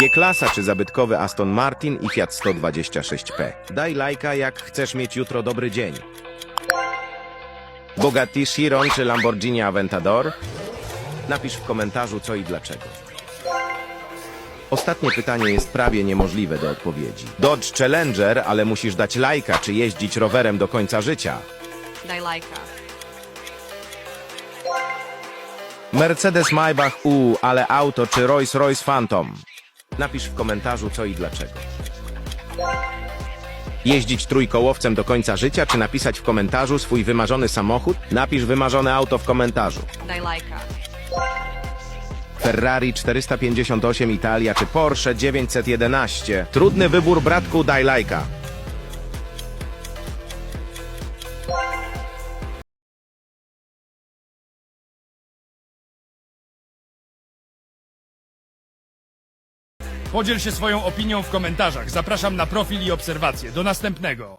G-klasa czy zabytkowy Aston Martin i Fiat 126P. Daj lajka jak chcesz mieć jutro dobry dzień. Bugatti Chiron czy Lamborghini Aventador? Napisz w komentarzu co i dlaczego. Ostatnie pytanie jest prawie niemożliwe do odpowiedzi. Dodge Challenger, ale musisz dać lajka, czy jeździć rowerem do końca życia. Daj lajka. Mercedes Maybach U, ale auto czy Rolls-Royce Phantom? Napisz w komentarzu co i dlaczego. Jeździć trójkołowcem do końca życia, czy napisać w komentarzu swój wymarzony samochód? Napisz wymarzone auto w komentarzu. Daj lajka. Ferrari 458 Italia czy Porsche 911? Trudny wybór, bratku, daj lajka. Podziel się swoją opinią w komentarzach. Zapraszam na profil i obserwacje. Do następnego.